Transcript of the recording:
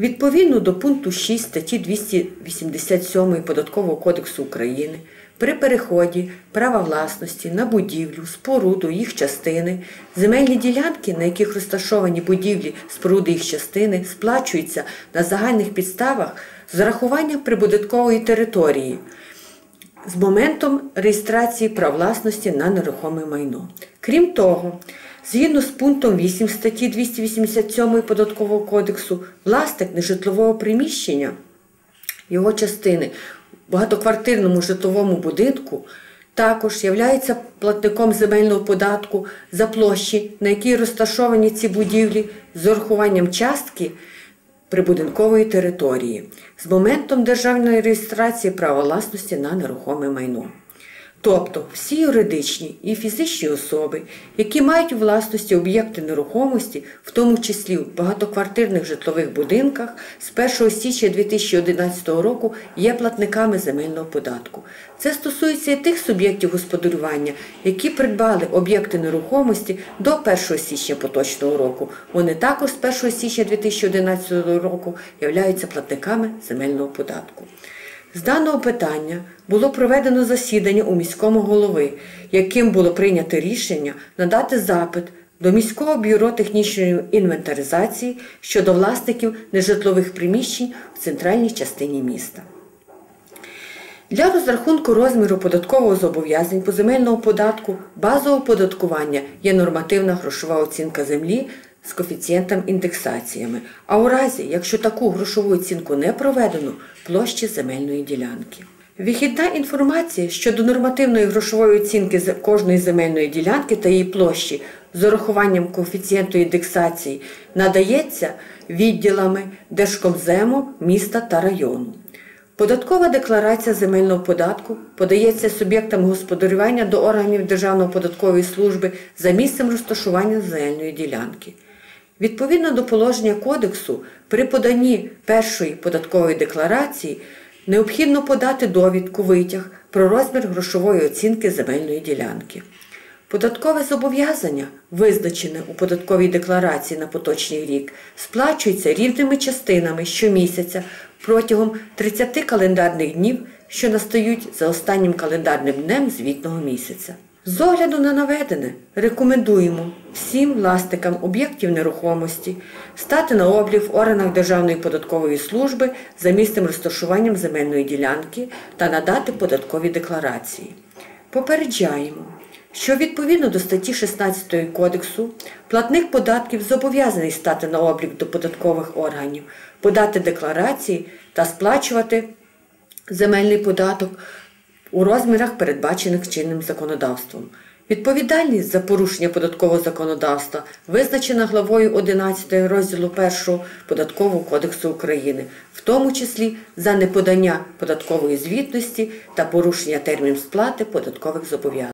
Відповідно до пункту 6 статті 287 Податкового кодексу України при переході права власності на будівлю, споруду, їх частини, земельні ділянки, на яких розташовані будівлі, споруди їх частини, сплачуються на загальних підставах з зарахуванням прибудинкової території з моментом реєстрації прав власності на нерухоме майно. Крім того, згідно з пунктом 8 статті 287 Податкового кодексу, власник нежитлового приміщення, його частини в багатоквартирному житловому будинку також є платником земельного податку за площі, на якій розташовані ці будівлі, з урахуванням частки прибудинкової території з моментом державної реєстрації права власності на нерухоме майно. Тобто всі юридичні і фізичні особи, які мають у власності об'єкти нерухомості, в тому числі в багатоквартирних житлових будинках, з 1 січня 2011 року є платниками земельного податку. Це стосується і тих суб'єктів господарювання, які придбали об'єкти нерухомості до 1 січня поточного року. Вони також з 1 січня 2011 року являються платниками земельного податку. З даного питання було проведено засідання у міському голови, яким було прийнято рішення надати запит до міського бюро технічної інвентаризації щодо власників нежитлових приміщень в центральній частині міста. Для розрахунку розміру податкового зобов'язань по земельному податку базового податкування є нормативна грошова оцінка землі з коефіцієнтом індексаціями, а у разі, якщо таку грошову оцінку не проведено, площі земельної ділянки. Вихідна інформація щодо нормативної грошової оцінки кожної земельної ділянки та її площі з урахуванням коефіцієнту індексації надається відділами Держкомзему міста та району. Податкова декларація земельного податку подається суб'єктам господарювання до органів Державної податкової служби за місцем розташування земельної ділянки. Відповідно до положення кодексу, при поданні першої податкової декларації необхідно подати довідку витяг про розмір грошової оцінки земельної ділянки. Податкове зобов'язання, визначене у податковій декларації на поточний рік, сплачується рівними частинами щомісяця протягом 30 календарних днів, що настають за останнім календарним днем звітного місяця. З огляду на наведене рекомендуємо всім власникам об'єктів нерухомості стати на облік в органах Державної податкової служби за місцем розташуванням земельної ділянки та надати податкові декларації. Попереджаємо, що відповідно до статті 16 Кодексу платник податків зобов'язаний стати на облік до податкових органів, подати декларації та сплачувати земельний податок у розмірах, передбачених чинним законодавством. Відповідальність за порушення податкового законодавства визначена главою 11 розділу 1 Податкового кодексу України, в тому числі за неподання податкової звітності та порушення термін сплати податкових зобов'язань.